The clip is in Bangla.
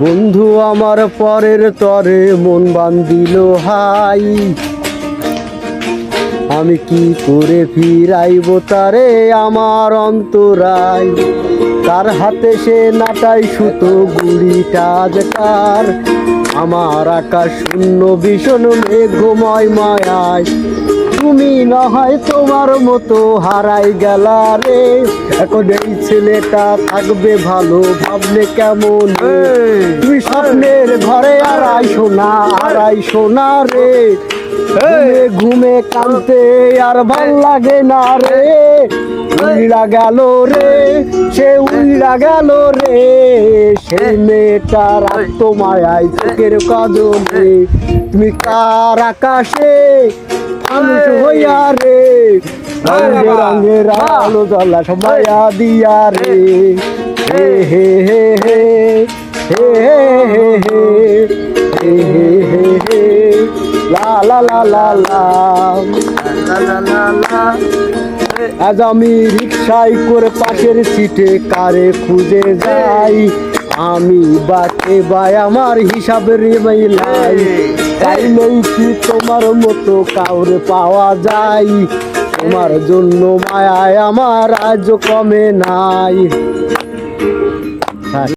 বন্ধু আমার পরের তরে মন বান্দিল হাই। আমি কি করে ফিরাইব তারে আমার অন্তরাই তার হাতে সে নাটাই সুতো গুড়িটা যে তার আমার আকাশ শূন্য, ভীষণ মেঘময় মায়ায়। তুমি না হয় তোমার মতো হারাই গেলা রে। এখন এই ছেলেটা থাকবে ভালো ভাবলে কেমন রে? তুমি স্বপ্নের ঘরে আড়াই সোনা আড়াই সোনা রে। ঘুমে কানতে আর ভালো লাগে না রে। উইড়া গেল রে সে উইড়া গেল রে। সেই মেয়েটা রাখত মায়ায় চোখের কাজলে তুমি কার আকাশে মানুষ হইয়া রে রঙে আলো জ্বলা সবাইয়া দিয়া রে হে হে হে হে হে হে হে হে হে হে হে লা লা লা লা লা লা লা লা লা আজ আমি রিক্সায় করে পাশের সিটে কারে খুঁজে যাই আমি বাকে বাই আমার হিসাবে রে হিসাবের তাই নেই কি তোমার মতো কাউরে পাওয়া যায়? তোমার জন্য মায়ায় আমার আজ কমে নাই।